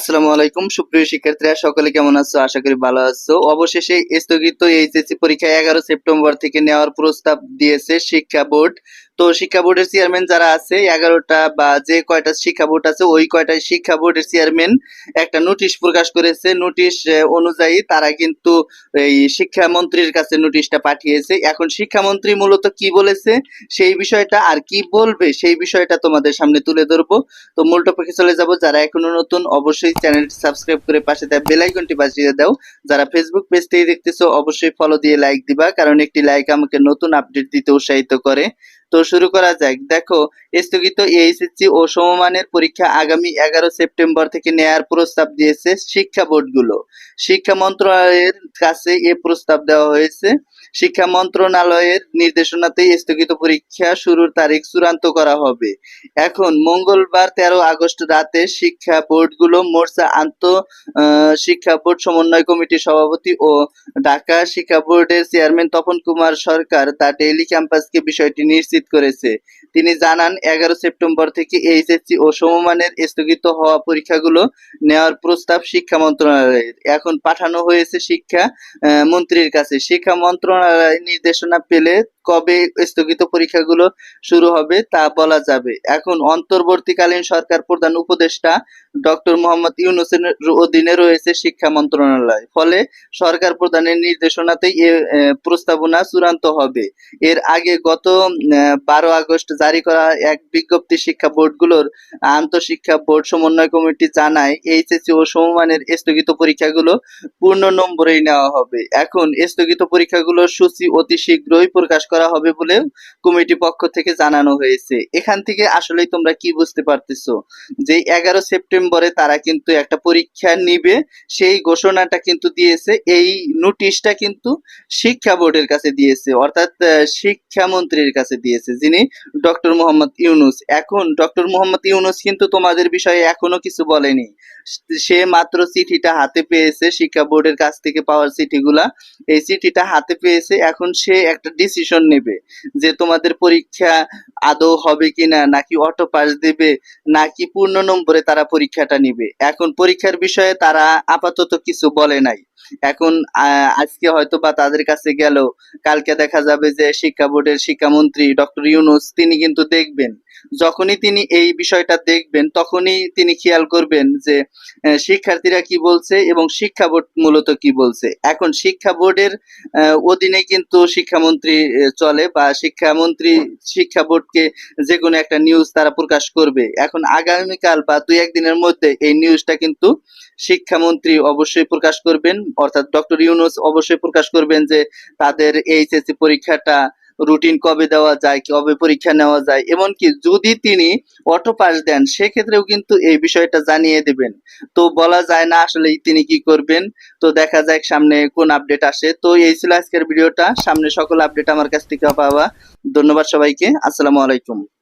আসসালামু আলাইকুম। সুপ্রিয় শিক্ষার্থীরা, সকলে কেমন আছো? আশা করি ভালো আছো। অবশেষে স্থগিত এইচএসসি পরীক্ষা এগারো সেপ্টেম্বর থেকে নেওয়ার প্রস্তাব দিয়েছে শিক্ষা বোর্ড। তো শিক্ষা বোর্ডের চেয়ারম্যান যারা আছে, এগারোটা বা যে কয়টা শিক্ষা বোর্ড আছে, ওই কয়টা শিক্ষা বোর্ডের চেয়ারম্যান একটা নোটিশ প্রকাশ করেছে। নোটিশ অনুযায়ী তারা কিন্তু এই শিক্ষামন্ত্রীর কাছে নোটিশটা পাঠিয়েছে। এখন শিক্ষামন্ত্রী মূলত কি বলেছে সেই বিষয়টা আর কি বলবে সেই বিষয়টা তোমাদের সামনে তুলে ধরবো। তো মূল টপিকে চলে যাব। যারা এখনও নতুন, অবশ্যই চ্যানেলটি সাবস্ক্রাইব করে পাশে দেয় বেল আইকনটি বাজিয়ে দাও। যারা ফেসবুক পেজ দেখতেছো, অবশ্যই ফলো দিয়ে লাইক দিবা, কারণ একটি লাইক আমাকে নতুন আপডেট দিতে উৎসাহিত করে। তো শুরু করা যাক। দেখো, স্থগিত এইচএসসি ও সমমানের পরীক্ষা আগামী এগারো সেপ্টেম্বর থেকে নেয়ার প্রস্তাব দিয়েছে শিক্ষা বোর্ডগুলো। শিক্ষা মন্ত্রণালয়ের কাছে এ প্রস্তাব দেওয়া হয়েছে। শিক্ষা মন্ত্রণালয়ের নির্দেশনাতেই স্থগিত পরীক্ষা শুরুর তারিখ চূড়ান্ত করা হবে। এখন মঙ্গলবার তেরো আগস্ট রাতে শিক্ষা বোর্ডগুলো মোর্চা আন্ত শিক্ষা বোর্ড সমন্বয় কমিটির সভাপতি ও ঢাকা শিক্ষা বোর্ডের চেয়ারম্যান তপন কুমার সরকার তার ডেইলি ক্যাম্পাসকে বিষয়টি নিশ্চিত করেছে। তিনি জানান, এগারো সেপ্টেম্বর থেকে এইচএসসি ও সমমানের স্থগিত হওয়া পরীক্ষাগুলো নেওয়ার প্রস্তাব শিক্ষা মন্ত্রণালয়ের। এখন পাঠানো হয়েছে শিক্ষা মন্ত্রীর কাছে। শিক্ষা মন্ত্রণালয় নির্দেশনা পেলে কবে স্থগিত পরীক্ষাগুলো শুরু হবে তা বলা যাবে। এখন অন্তর্বর্তীকালীন সরকার প্রধান উপদেষ্টা ডক্টর মোহাম্মদ ইউনুসের অধীনে রয়েছে শিক্ষা মন্ত্রণালয়। ফলে সরকার প্রধানের নির্দেশনাতেই এ প্রস্তাবনা চূড়ান্ত হবে। এর আগে গত বারো আগস্ট জারি করা এক বিজ্ঞপ্তি শিক্ষা বোর্ড বোর্ডগুলোর আন্তঃশিক্ষা বোর্ড সমন্বয় কমিটি জানায়, এইচএসসি ও সমমানের স্থগিত পরীক্ষাগুলো পূর্ণ নম্বরেই নেওয়া হবে। এখন স্থগিত পরীক্ষাগুলোর সূচি অতি শীঘ্রই প্রকাশ করা হবে বলে কমিটি পক্ষ থেকে জানানো হয়েছে। এখান থেকে আসলেই তোমরা কি বুঝতে পারতেছো? যে এগারো সেপ্টেম্বরে তারা কিন্তু একটা পরীক্ষা নিবে, সেই ঘোষণাটা কিন্তু দিয়েছে, এই নোটিশটা কিন্তু শিক্ষা বোর্ডের কাছে দিয়েছে, অর্থাৎ শিক্ষামন্ত্রীর কাছে দিয়েছে। যিনি ডক্টর মোহাম্মদ ইউনুস। এখন ডক্টর মোহাম্মদ ইউনুস কিন্তু তোমাদের বিষয়ে এখনও কিছু বলেনি। সে মাত্র চিঠিটা হাতে পেয়েছে, শিক্ষা বোর্ডের কাছ থেকে পাওয়ার চিঠিগুলা। এই চিঠিটা হাতে পেয়েছে, এখন সে একটা ডিসিশন নেবে যে তোমাদের পরীক্ষা আদৌ হবে কিনা, নাকি অটো পাস দেবে, নাকি পূর্ণ নম্বরে তারা পরীক্ষাটা নিবে। এখন পরীক্ষার বিষয়ে তারা আপাতত কিছু বলে নাই। এখন আজকে হয়তো বা তাদের কাছে গেল কালকে দেখা যাবে যে শিক্ষা বোর্ডের শিক্ষামন্ত্রী ডক্টর ইউনুস, তিনি কিন্তু দেখবেন, যখনই তিনি এই বিষয়টা দেখবেন, তখনই তিনি খেয়াল করবেন যে শিক্ষার্থীরা কি বলছে এবং শিক্ষা বোর্ড মূলত কি বলছে। এখন শিক্ষা বোর্ডের অধীনে কিন্তু শিক্ষামন্ত্রী চলে বা শিক্ষামন্ত্রী, শিক্ষা বোর্ডকে যে কোনো একটা নিউজ তারা প্রকাশ করবে। এখন আগামীকাল বা দুই একদিনের মধ্যে এই নিউজটা কিন্তু শিক্ষামন্ত্রী অবশ্যই প্রকাশ করবেন, অর্থাৎ ডক্টর ইউনুস অবশ্যই প্রকাশ করবেন যে, তাদের এইচএসসি পরীক্ষাটা রুটিন কবে দেওয়া যায়, কবে পরীক্ষা নেওয়া যায়, এমনকি যদি তিনি অটো পাস দেন, সেক্ষেত্রেও কিন্তু এই বিষয়টা জানিয়ে দেবেন। তো বলা যায় না আসলে তিনি কি করবেন। তো দেখা যাক সামনে কোন আপডেট আসে। তো এই ছিল আজকের ভিডিওটা। সামনে সকল আপডেট আমার কাছ থেকে পাওয়া। ধন্যবাদ সবাইকে। আসসালামু আলাইকুম।